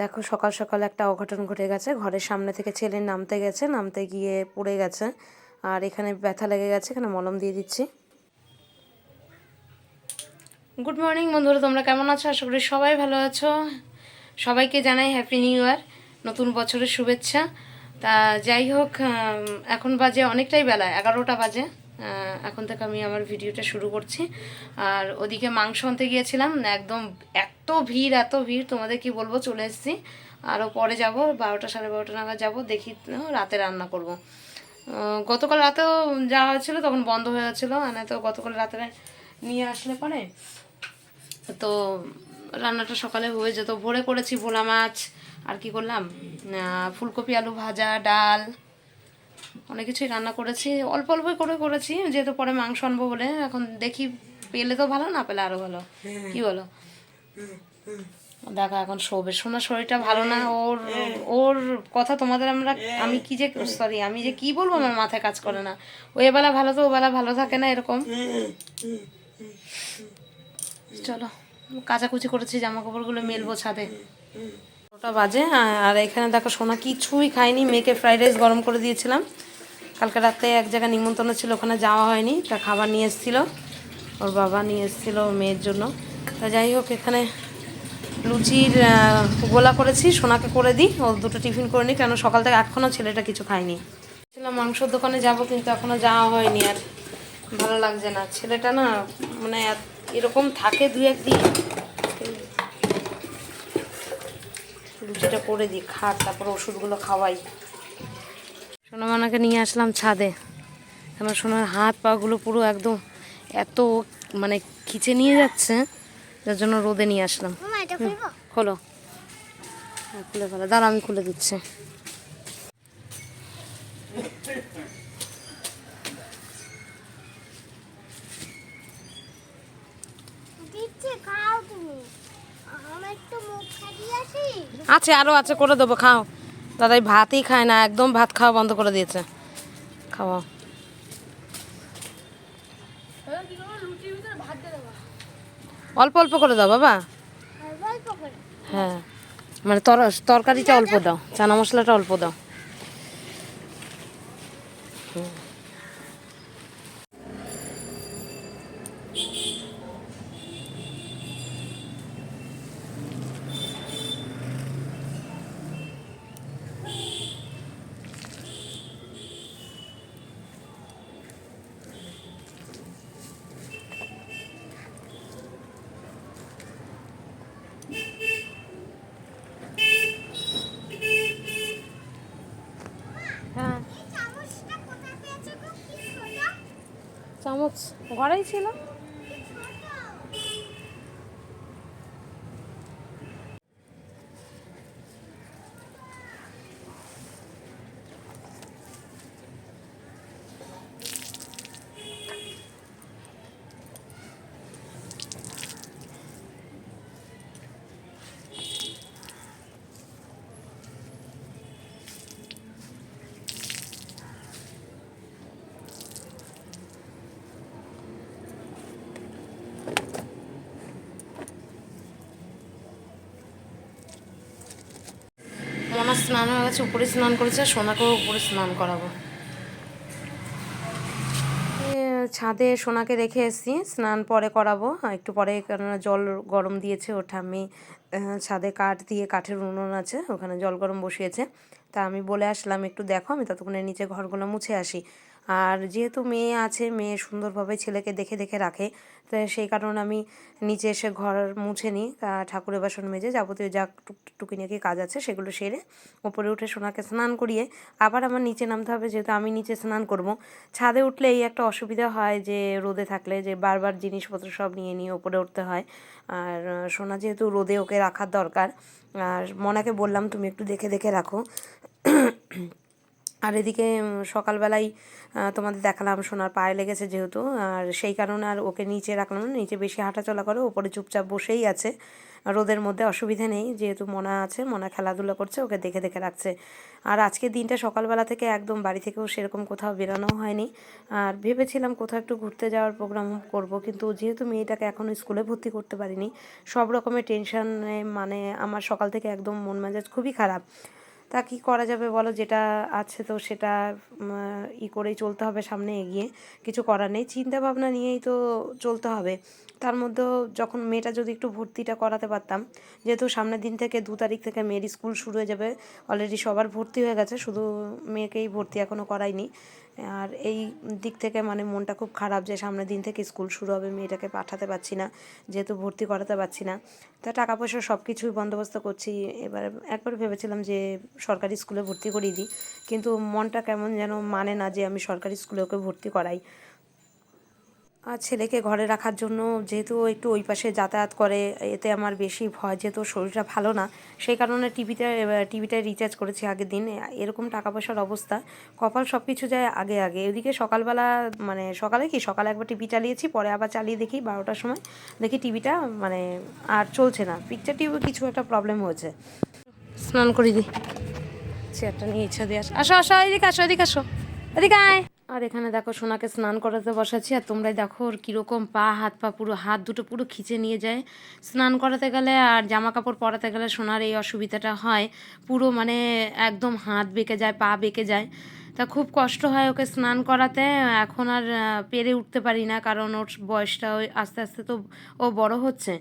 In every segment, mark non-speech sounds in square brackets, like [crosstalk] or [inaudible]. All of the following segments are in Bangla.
দেখো সকাল সকাল একটা অঘটন ঘটে গেছে। ঘরের সামনে থেকে ছেলে নামতে গেছে, নামতে গিয়ে পড়ে গেছে। আর এখানে ব্যথা লেগে গেছে, এখানে মলম দিয়ে দিচ্ছি। গুড মর্নিং বন্ধুরা, তোমরা কেমন আছো? আশা করি সবাই ভালো আছো। সবাইকে জানাই হ্যাপি নিউ ইয়ার নতুন বছরের শুভেচ্ছা। তা যাই হোক এখন বাজে অনেকটাই বেলা, এগারোটা বাজে। এখন থেকে আমি আমার ভিডিওটা শুরু করছি। আর ওদিকে মাংস আনতে গিয়েছিলাম, একদম এত ভিড় এত ভিড়, তোমাদের কি বলব, চলে এসেছি। আরও পরে যাব, বারোটা, সাড়ে বারোটা নাগাদ যাব, দেখি রাতে রান্না করব। গতকাল রাতেও যাওয়া হয়েছিলো, তখন বন্ধ হয়ে গেছিল মানে তো গতকাল রাতে নিয়ে আসলে পরে। তো রান্নাটা সকালে হয়ে যেত। ভোরে করেছি ভোলা মাছ, আর কি করলাম? ফুলকপি, আলু ভাজা, ডাল অনেক কিছুই রান্না করেছি অল্প অল্পই করে করেছি যেহেতু পরে মাংস আনব বলে এখন দেখি পেলে তো ভালো না পেলে আরও ভালো। কি বলো? দেখো এখন শোবে শোনার শরীরটা ভালো না ওর ওর কথা তোমাদের আমরা আমি কি যে সরি আমি যে কি বলব আমার মাথায় কাজ করে না। ও এবেলা ভালো তো ওবেলা ভালো থাকে না এরকম। চলো কাচাকুচি করেছি জামা কাপড়গুলো মেলবো ছাদে। ওটা বাজে, আর এখানে দেখো সোনা কিছুই খাইনি মেয়েকে ফ্রাইড রাইস গরম করে দিয়েছিলাম। কালকে রাতে এক জায়গায় নিমন্ত্রণ ছিল, ওখানে যাওয়া হয়নি, তা খাবার নিয়ে এসেছিল, ওর বাবা নিয়ে এসেছিল মেয়ের জন্য। তা যাই হোক, এখানে লুচির গোলা করেছি, সোনাকে করে দিই, ও দুটো টিফিন করে নিই কেন সকাল থেকে এখনও ছেলেটা কিছু খায়নি। ছিলাম মাংসর দোকানে যাব, কিন্তু এখনও যাওয়া হয়নি, আর ভালো লাগছে না। ছেলেটা না মানে এরকম থাকে দু একদিন লুচিটা করে দিই খাক তারপর ওষুধগুলো খাওয়াই। সোনামানাকে নিয়ে আসলাম ছাদে। কেন সোনার হাত পাগুলো পুরো একদম এত মানে খিচে নিয়ে যাচ্ছে যার জন্য রোদে নিয়ে আসলাম। খোলো। হ্যাঁ, খুলে ফেলো। দাঁড়া আমি খুলে দিচ্ছে খাও তুমি আমার একটু মুখ খাইয়ে আসি আছে আরও আছে করে দেবো খাও। দাদাই ভাতই খায় না একদম ভাত খাওয়া বন্ধ করে দিয়েছে। খাওয়া অল্প অল্প করে দাও বাবা। করে। হ্যাঁ। মানে তর তরকারিটা অল্প দাও চানা মশলাটা অল্প দাও। ঘরেই ছিল। মনা স্নান হয়ে গেছে উপরে স্নান করেছে সোনাকেও উপরে স্নান করাবো। ছাদে সোনাকে রেখে এসেছি, স্নান পরে করাবো। একটু পরে কেননা জল গরম দিয়েছে, ওটা আমি ছাদে কাঠ দিয়ে কাঠের উনুন আছে, ওখানে জল গরম বসিয়েছে। তা আমি বলে আসলাম, একটু দেখো, আমি ততক্ষণে নিচে ঘরগুলো মুছে আসি। আর যেহেতু মেয়ে আছে, মেয়ে সুন্দরভাবে ছেলেকে দেখে দেখে রাখে, তো সেই কারণে আমি নিচে এসে ঘর মুছে নিই ঠাকুরের বাসন মেজে যাবতীয় যা টুক- টুকিনাকি কাজ আছে সেগুলো সেরে ওপরে উঠে সোনাকে স্নান করিয়ে আবার আমার নিচে নামতে হবে, যেহেতু আমি নিচে স্নান করব। ছাদে উঠলে এই একটা অসুবিধা হয় যে, রোদে থাকলে যে বারবার জিনিসপত্র সব নিয়ে নিয়ে ওপরে উঠতে হয়। আর সোনা যেহেতু রোদে ওকে রাখার দরকার, আর মনাকে বললাম তুমি একটু দেখে দেখে রাখো। আর এদিকে সকালবেলায় তোমাদের দেখালাম সোনার পায়ে লেগেছে যেহেতু, আর সেই কারণে আর ওকে নিচে রাখলাম না, নিচে বেশি হাঁটাচলা করে, ওপরে চুপচাপ বসেই আছে। রোদের মধ্যে অসুবিধা নেই, যেহেতু মনা আছে, মনা খেলাধুলা করছে, ওকে দেখে দেখে রাখছে। আর আজকে দিনটা সকালবেলা থেকে একদম বাড়ি থেকেও সেরকম কোথাও বেরোনো হয়নি। আর ভেবেছিলাম কোথাও একটু ঘুরতে যাওয়ার প্রোগ্রাম করব, কিন্তু যেহেতু মেয়েটাকে এখনও স্কুলে ভর্তি করতে পারিনি, সব রকমের টেনশনে মানে আমার সকাল থেকে একদম মন মেজাজ খুবই খারাপ। তা কী করা যাবে বলো? যেটা আছে তো সেটা ই করেই চলতে হবে, সামনে এগিয়ে। কিছু করার নেই। চিন্তা ভাবনা নিয়েই তো চলতে হবে। তার মধ্যেও যখন মেয়েটা যদি একটু ভর্তিটা করাতে পারতাম, যেহেতু সামনের দিন থেকে দু তারিখ থেকে মেয়ের স্কুল শুরু হয়ে যাবে অলরেডি সবার ভর্তি হয়ে গেছে, শুধু মেয়েকেই ভর্তি এখনও করাইনি আর এই দিক থেকে মানে মনটা খুব খারাপ যে সামনের দিন থেকে স্কুল শুরু হবে, মেয়েটাকে পাঠাতে পারছি না, যেহেতু ভর্তি করাতে পারছি না। তা টাকা পয়সা সব কিছুই বন্দোবস্ত করছি। এবার একবার ভেবেছিলাম যে সরকারি স্কুলে ভর্তি করিয়ে দিই, কিন্তু মনটা কেমন যেন মানে না যে আমি সরকারি স্কুলে ওকে ভর্তি করাই। আর ছেলেকে ঘরে রাখার জন্য যেহেতু একটু ওই পাশে যাতায়াত করে এতে আমার বেশি ভয় যেহেতু শরীরটা ভালো না সেই কারণে টিভিতে টিভিটায় রিচার্জ করেছি আগের দিন। এরকম টাকা পয়সার অবস্থা কপাল সব কিছু যায় আগে আগে। এদিকে সকালবেলা মানে সকালে কি সকালে একবার টিভি চালিয়েছি পরে আবার চালিয়ে দেখি বারোটার সময়। দেখি টিভিটা মানে আর চলছে না। পিকচার টিভি কিছু একটা প্রবলেম হয়েছে। স্নান করে দিই চেয়ারটা নিয়ে ইচ্ছা দিয়ে আস আসো আসো এদিকে আসো এদিকে আসো। এদিকে আয়। আর এখানে দেখো সোনাকে স্নান করাতে বসাচ্ছি, আর তোমরাই দেখো ওর কীরকম পা, হাত পা পুরো, হাত দুটো পুরো খিচে নিয়ে যায়। স্নান করাতে গেলে আর জামা কাপড় পরাতে গেলে সোনার এই অসুবিধাটা হয়। পুরো মানে একদম হাত বেঁকে যায়, পা বেঁকে যায়। তা খুব কষ্ট হয় ওকে স্নান করাতে, এখন আর পেরে উঠতে পারি না, কারণ ওর বয়সটা ওই আস্তে আস্তে তো ও বড় হচ্ছে।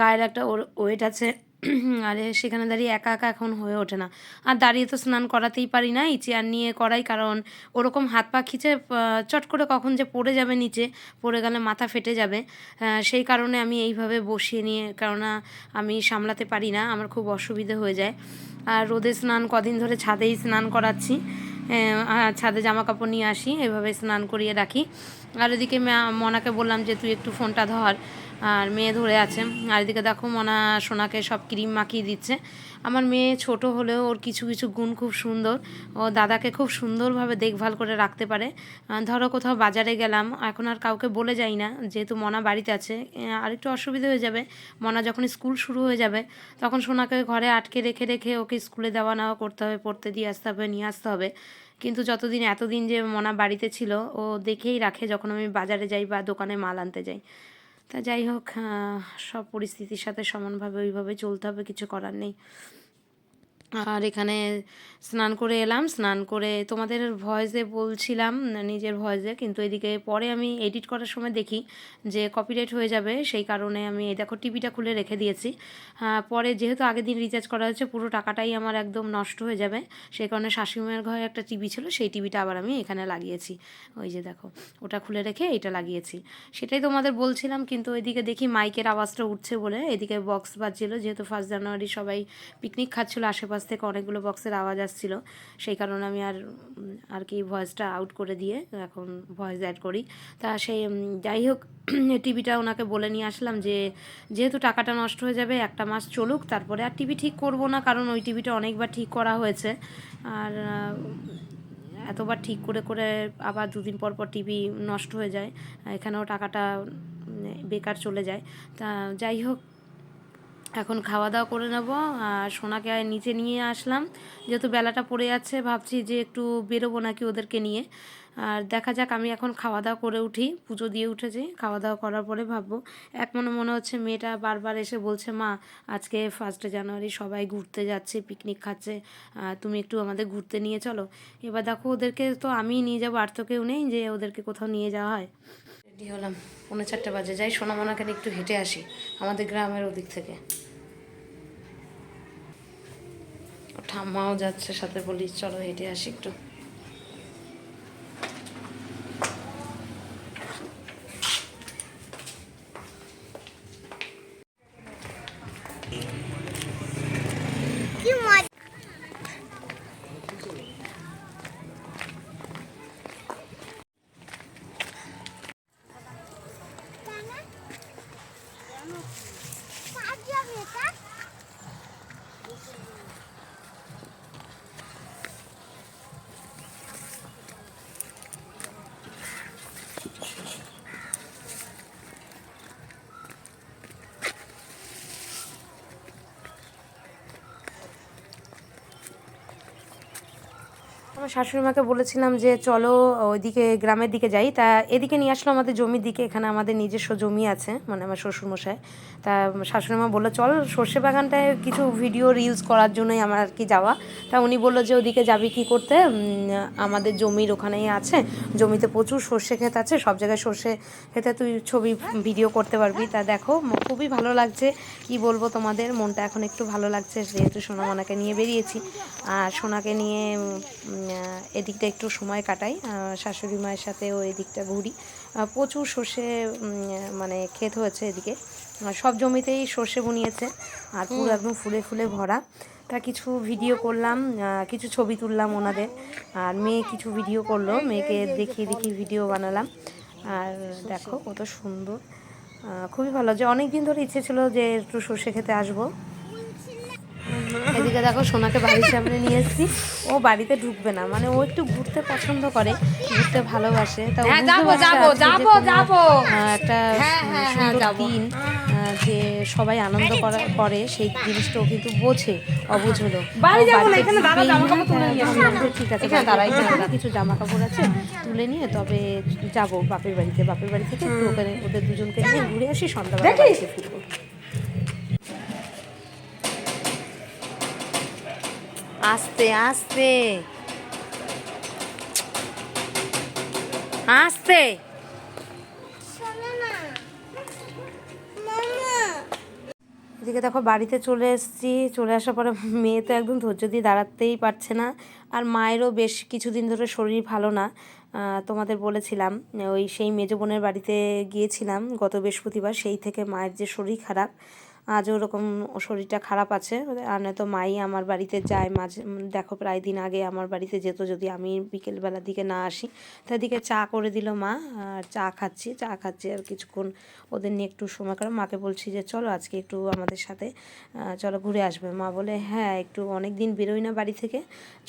গায়ের একটা ওর ওয়েট আছে। [clears throat] আরে সেখানে দাঁড়িয়ে একা একা এখন হয়ে ওঠে না। আর দাঁড়িয়ে তো স্নান করাতেই পারি না এই চেয়ার নিয়ে করাই, কারণ ওরকম হাত পা খিচে চট করে কখন যে পড়ে যাবে নিচে, পড়ে গেলে মাথা ফেটে যাবে। সেই কারণে আমি এইভাবে বসিয়ে নিয়ে, কেননা আমি সামলাতে পারি না, আমার খুব অসুবিধে হয়ে যায়। আর রোদে স্নান, কদিন ধরে ছাদেই স্নান করাচ্ছি। ছাদে জামা কাপড় নিয়ে আসি, এভাবে স্নান করিয়ে রাখি। আর এদিকে মা- মনাকে বললাম যে, তুই একটু ফোনটা ধর। আর মেয়ে ধরে আছে। আর এদিকে দেখো মনা সোনাকে সব ক্রিম মাখিয়ে দিচ্ছে। আমার মেয়ে ছোট হলেও ওর কিছু কিছু গুণ খুব সুন্দর। ও দাদাকে খুব সুন্দরভাবে দেখভাল করে রাখতে পারে। ধরো কোথাও বাজারে গেলাম এখন আর কাউকে বলে যাই না যেহেতু মনা বাড়িতে আছে আহ, আরেকটু অসুবিধা হয়ে যাবে। মনা যখন স্কুল শুরু হয়ে যাবে তখন সোনাকে ঘরে আটকে রেখে রেখে ওকে স্কুলে দেওয়া নেওয়া করতে হবে পড়তে দিয়ে আসতে হবে নিয়ে আসতে হবে। কিন্তু যতদিন এতদিন যে মনা বাড়িতে ছিল ও দেখেই রাখে যখন আমি বাজারে যাই বা দোকানে মাল আনতে যাই। তা যাই হোক সব পরিস্থিতির সাথে সমানভাবে ওইভাবে চলতে হবে কিছু করার নেই। আর এখানে স্নান করে এলাম, স্নান করে তোমাদের ভয়েসে বলছিলাম, নিজের ভয়েসে, কিন্তু এদিকে পরে আমি এডিট করার সময় দেখি যে কপিরাইট হয়ে যাবে, সেই কারণে আমি এই দেখো টিভিটা খুলে রেখে দিয়েছি। পরে যেহেতু আগের দিন রিচার্জ করা হয়েছে, পুরো টাকাটাই আমার একদম নষ্ট হয়ে যাবে। সেই কারণে শাশুড়িমায়ের ঘরে একটা টিভি ছিল, সেই টিভিটা আবার আমি এখানে লাগিয়েছি। ওই যে দেখো, ওটা খুলে রেখে এটা লাগিয়েছি। সেটাই তোমাদের বলছিলাম, কিন্তু ওইদিকে দেখি মাইকের আওয়াজটা উঠছে বলে, এদিকে বক্স বাজছিল, যেহেতু ফার্স্ট জানুয়ারি সবাই পিকনিক খাচ্ছিল আশেপাশ। থেকে অনেকগুলো বক্সের আওয়াজ আসছিল। সেই কারণে আমি আর আর কি ভয়েসটা আউট করে দিয়ে এখন ভয়েস অ্যাড করি। তা সেই যাই হোক, [clears throat] টিভিটা ওনাকে বলে নিয়ে আসলাম যে, যেহেতু টাকাটা নষ্ট হয়ে যাবে, একটা মাস চলুক, তারপরে আর টিভি ঠিক করব না, কারণ ওই টিভিটা অনেকবার ঠিক করা হয়েছে। আর এতবার ঠিক করে করে আবার দুদিন পর পর টিভি নষ্ট হয়ে যায়, এখানেও টাকাটা বেকার চলে যায়। তা যাই হোক এখন খাওয়া দাওয়া করে নেব। আর সোনাকে নিচে নিয়ে আসলাম। যেহেতু বেলাটা পড়ে যাচ্ছে, ভাবছি যে একটু বেরোবো নাকি ওদেরকে নিয়ে। আর দেখা যাক, আমি এখন খাওয়া দাওয়া করে উঠি। পুজো দিয়ে উঠেছি। খাওয়া দাওয়া করার পরে ভাববো, এক মনে মনে হচ্ছে মেয়েটা বারবার এসে বলছে, মা, আজকে ফার্স্টে জানুয়ারি সবাই ঘুরতে যাচ্ছে পিকনিক খাচ্ছে। তুমি একটু আমাদের ঘুরতে নিয়ে চলো। এবার দেখো, ওদেরকে তো আমিই নিয়ে যাব, আর তো কেউ নেই যে ওদেরকে কোথাও নিয়ে যাওয়া হয়। রেডি হলাম, পৌনে চারটে বাজে। যাই সোনামোনাকে নিয়ে একটু হেঁটে আসি, আমাদের গ্রামের ওদিক থেকে ও ঠাম্মাও যাচ্ছে সাথে বলি চলো হেঁটে আসি একটু। কি শাশুড়ি মাকে বলেছিলাম যে, চলো ওইদিকে গ্রামের দিকে যাই। তা এদিকে নিয়ে আসলো আমাদের জমির দিকে, এখানে আমাদের নিজস্ব জমি আছে মানে আমার শ্বশুরমশাই। তা শাশুড়ি মা বলল, চল সর্ষে বাগানটায় কিছু ভিডিও রিলস করার জন্যই আমার আর কি যাওয়া। তা উনি বলল যে, ওদিকে যাবি কি করতে? আমাদের জমির ওখানেই আছে, জমিতে প্রচুর সর্ষে ক্ষেত আছে, সব জায়গায় সর্ষে ক্ষেতে তুই ছবি ভিডিও করতে পারবি। তা দেখো খুবই ভালো লাগছে, কি বলব তোমাদের, মনটা এখন একটু ভালো লাগছে, যেহেতু সোনামনাকে নিয়ে বেরিয়েছি। আর সোনাকে নিয়ে এদিকটা একটু সময় কাটাই। শাশুড়ি মায়ের সাথেও এদিকটা ঘুরি। প্রচুর সর্ষে মানে ক্ষেত হয়েছে এদিকে। সব জমিতেই সর্ষে বুনিয়েছে আর পুরো একদম ফুলে ফুলে ভরা। তা কিছু ভিডিও করলাম কিছু ছবি তুললাম ওনাদের। আর মেয়ে কিছু ভিডিও করল মেয়েকে দেখিয়ে দেখিয়ে ভিডিও বানালাম। আর দেখো কত সুন্দর। খুবই ভালো। যে অনেক দিন ধরে ইচ্ছে ছিল যে একটু সর্ষে খেতে আসব। এদিকে দেখো সোনাকে বাড়ির সামনে নিয়ে এসেছি। ও বাড়িতে ঢুকবে না মানে ও একটু ঘুরতে পছন্দ করে ঘুরতে ভালোবাসে। তা ও হ্যাঁ, বুঝতে যাব, যাব, যে যাব, যাব। একটা হ্যাঁ, হ্যাঁ, হ্যাঁ, দিন যে সবাই আনন্দ করা- সেই জিনিসটা ও কিন্তু বোঝে অবুঝ হলো। বাড়ি ও যাব না, এখানে দাঁড়া, ঢুকবেই জামা কাপড় তুলে নিয়ে আমি বললাম ঠিক আছে কিছু জামা কাপড় আছে তুলে নিয়ে তবে যাব বাপের বাড়িতে বাপের বাড়ি থেকে একটু ওখানে ওদের দুজনকে নিয়ে ঘুরে আসি সন্ধ্যাবেলা ফিরবো। আস্তে আস্তে। আস্তে। এদিকে দেখো বাড়িতে চলে এসেছি। চলে আসার পরে মেয়ে তো একদম ধৈর্য দিয়ে দাঁড়াতেই পারছে না। আর মায়েরও বেশ কিছুদিন ধরে শরীর ভালো না। তোমাদের বলেছিলাম ওই সেই মেজো বোনের বাড়িতে গিয়েছিলাম গত বৃহস্পতিবার। সেই থেকে মায়ের যে শরীর খারাপ আজও ওরকম শরীরটা খারাপ আছে। আর নয়তো মাই আমার বাড়িতে যায় মাঝে, দেখো প্রায় দিন আগে আমার বাড়িতে যেত, যদি আমি বিকেলবেলার দিকে না আসি। তার দিকে চা করে দিল মা, আর চা খাচ্ছি চা খাচ্ছি আর কিছুক্ষণ ওদের নিয়ে একটু সময় করে মাকে বলছি যে, চলো আজকে একটু আমাদের সাথে চলো ঘুরে আসবে। মা বলে হ্যাঁ একটু অনেক দিন বেরোই না বাড়ি থেকে,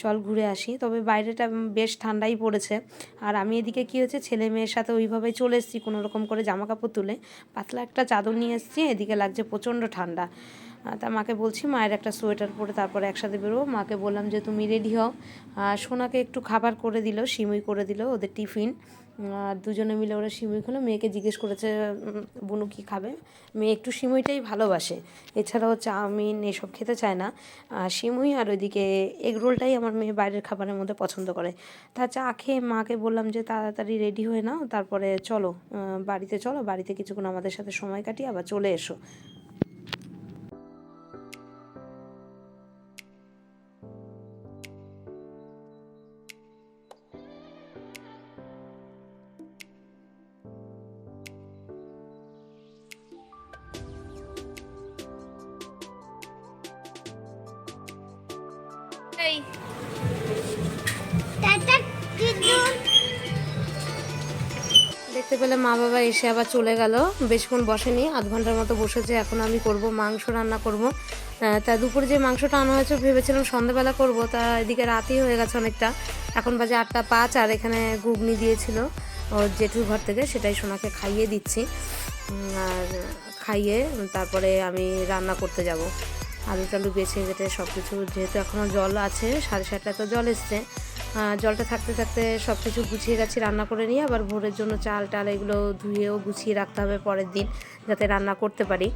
চল ঘুরে আসি। তবে বাইরেটা বেশ ঠান্ডাই পড়েছে। আর আমি এদিকে কী হয়েছে, ছেলে মেয়ের সাথে ওইভাবে চলে এসেছি, কোনো রকম করে জামা কাপড় তুলে। পাতলা একটা চাদর নিয়ে এসেছি, এদিকে লাগছে প্রচণ্ড ঠান্ডা। তা মাকে বলছি, মায়ের একটা সোয়েটার পরে তারপরে একসাথে বেরোবো। মাকে বললাম যে, তুমি রেডি হও। আর সোনাকে একটু খাবার করে দিল, সিমুই করে দিল, ওদের টিফিন। আর দুজনে মিলে ওরা সিমুই খেলো। মেয়েকে জিজ্ঞেস করেছে বুনু কী খাবে? মেয়ে একটু সিমুইটাই ভালোবাসে। এছাড়াও চাউমিন এসব খেতে চায় না। সিমুই আর ওইদিকে এগ রোলটাই আমার মেয়ে বাইরের খাবারের মধ্যে পছন্দ করে। তা চা খেয়ে মাকে বললাম যে, তাড়াতাড়ি রেডি হয়ে নাও, তারপরে চলো বাড়িতে চলো, বাড়িতে কিছুক্ষণ আমাদের সাথে সময় কাটিয়ে আবার চলে এসো। দিদু দেখতে পেলে মা বাবা এসে আবার চলে গেল। বেশক্ষণ বসেনি, আধ ঘণ্টার মতো বসেছে। এখন আমি করব, মাংস রান্না করব। তা দুপুরে যে মাংসটা আনা হয়েছে ভেবেছিলাম সন্ধ্যাবেলা করব, তা এদিকে রাতেই হয়ে গেছে অনেকটা। এখন বাজে আটটা পাঁচ, আর এখানে ঘুগনি দিয়েছিল ওর জেঠুর ঘর থেকে, সেটাই সোনাকে খাইয়ে দিচ্ছি। আর খাইয়ে তারপরে আমি রান্না করতে যাব। আলু টালু বেছে কেটে সব কিছু যেহেতু এখনও জল আছে, সাড়ে সাতটায় তো জল এসছে। জলটা থাকতে থাকতে সব কিছু গুছিয়ে গেছি, রান্না করে নিয়ে আবার ভোরের জন্য চাল টাল এগুলো ধুয়েও গুছিয়ে রাখতে হবে পরের দিন, যাতে রান্না করতে পারি।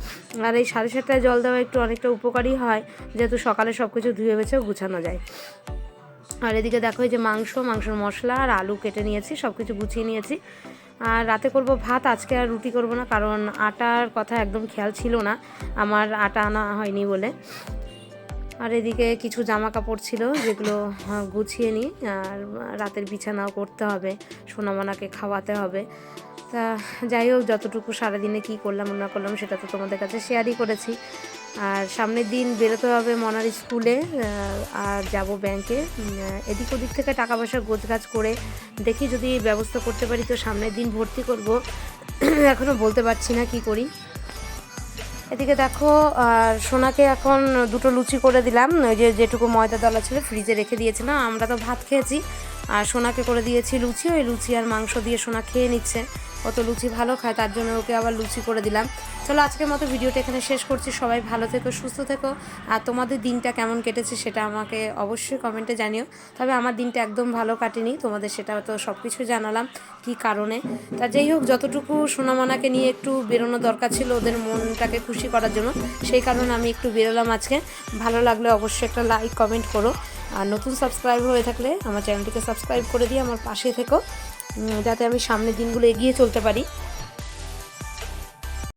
আর এই সাড়ে সাতটায় জল দেওয়া একটু অনেকটা উপকারী হয়, যেহেতু সকালে সব কিছু ধুয়ে বেছেও গুছানো যায়। আর এদিকে দেখো এই যে মাংস, মাংসের মশলা আর আলু কেটে নিয়েছি সব কিছু গুছিয়ে নিয়েছি। আর রাতে করব ভাত, আজকে আর রুটি করব না, কারণ আটার কথা একদম খেয়াল ছিল না। আমার আটা আনা হয়নি বলে। আর এদিকে কিছু জামা কাপড় ছিল, যেগুলো গুছিয়ে নিই। আর রাতের বিছানাও করতে হবে, সোনামানাকে খাওয়াতে হবে। তা যাই হোক, যতটুকু সারাদিনে কী করলাম, না করলাম, সেটা তো তোমাদের কাছে শেয়ারই করেছি। আর সামনের দিন বেরোতে হবে মনার স্কুলে আর যাব ব্যাংকে। এদিক ওদিক থেকে টাকা পয়সা গোছগাছ করে দেখি যদি ব্যবস্থা করতে পারি, তো সামনের দিন ভর্তি করব। [clears throat] এখনও বলতে পারছি না কি করি। এদিকে দেখো, আর সোনাকে এখন দুটো লুচি করে দিলাম। ওই যে যেটুকু ময়দা দলা ছিল ফ্রিজে রেখে দিয়েছিলাম আমরা তো ভাত খেয়েছি। আর সোনাকে করে দিয়েছি লুচি, ওই লুচি আর মাংস দিয়ে সোনা খেয়ে নিচ্ছে। ও তো লুচি ভালো খায়, তার জন্য ওকে আবার লুচি করে দিলাম। চলো, আজকের মতো ভিডিওটা এখানে শেষ করছি। সবাই ভালো থেকো, সুস্থ থেকো। আর তোমাদের দিনটা কেমন কেটেছে সেটা আমাকে অবশ্যই কমেন্টে জানিও। তবে আমার দিনটা একদম ভালো কাটেনি, তোমাদের সেটা তো সব কিছু জানালাম কি কারণে। তা যাই হোক, যতটুকু সোনামানাকে নিয়ে একটু বেরোনো দরকার ছিল ওদের মনটাকে খুশি করার জন্য, সেই কারণে আমি একটু বেরোলাম আজকে। ভালো লাগলে অবশ্যই একটা লাইক কমেন্ট করো। আর নতুন সাবস্ক্রাইব হয়ে থাকলে আমার চ্যানেলটিকে সাবস্ক্রাইব করে দিয়ে আমার পাশে থেকো। যাতে আমি সামনের দিনগুলো এগিয়ে চলতে পারি।